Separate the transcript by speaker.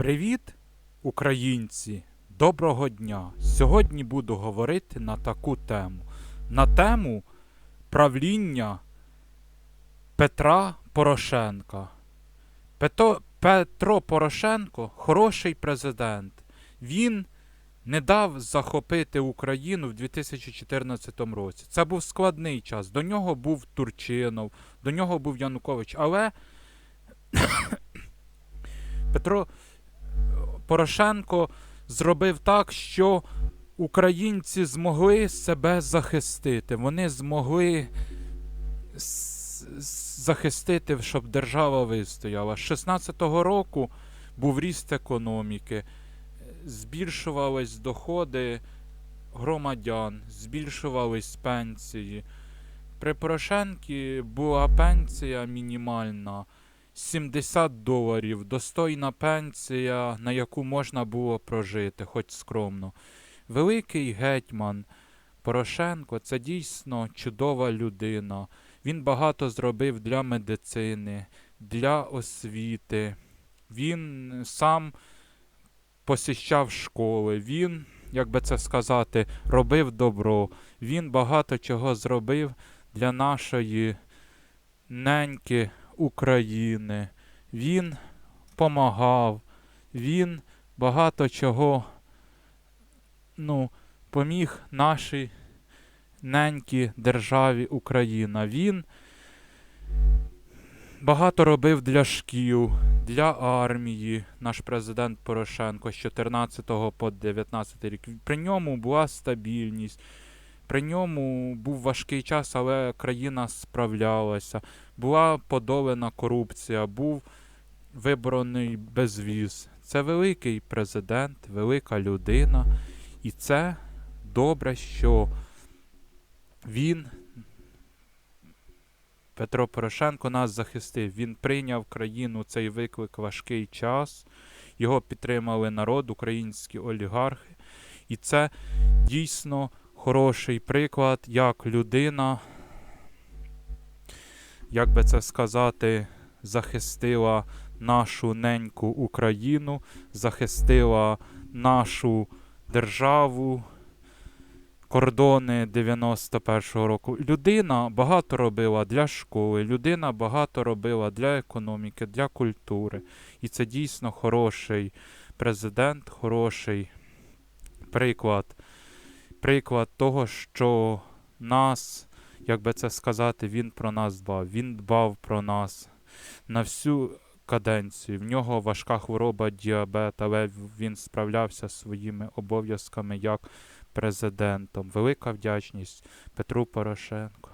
Speaker 1: Привіт, українці! Доброго дня! Сьогодні буду говорити на таку тему. На тему правління Петра Порошенка. Пето, Петро Порошенко хороший президент. Він не дав захопити Україну в 2014 році. Це був складний час. До нього був Турчинов, до нього був Янукович. Але Петро Порошенко зробив так, що українці змогли себе захистити. Вони змогли захистити, щоб держава вистояла. З 16-го року був ріст економіки, збільшувались доходи громадян, збільшувались пенсії. При Порошенкі була пенсія мінімальна 70 доларів, достойна пенсія, на яку можна було прожити, хоч скромно. Великий гетьман Порошенко це дійсно чудова людина. Він багато зробив для медицини, для освіти. Він сам посіщав школи. Він, як би це сказати, робив добро. Він багато чого зробив для нашої неньки України. Він помагав, він багато чого ну, поміг нашій ненькій державі Україна. Він багато робив для шкіл, для армії, наш президент Порошенко з 14 по 19 рік. При ньому була стабільність. При ньому був важкий час, але країна справлялася. Була подолана корупція, був вибраний безвіз. Це великий президент, велика людина. І це добре, що він, Петро Порошенко, нас захистив. Він прийняв країну цей виклик важкий час. Його підтримали народ, українські олігархи. І це дійсно хороший приклад, як людина, як би це сказати, захистила нашу неньку Україну, захистила нашу державу, кордони 91-го року. Людина багато робила для школи, людина багато робила для економіки, для культури. І це дійсно хороший президент, хороший приклад приклад того, що нас, як би це сказати, він про нас дбав. Він дбав про нас на всю каденцію. В нього важка хвороба діабет, але він справлявся своїми обов'язками як президентом. Велика вдячність Петру Порошенку.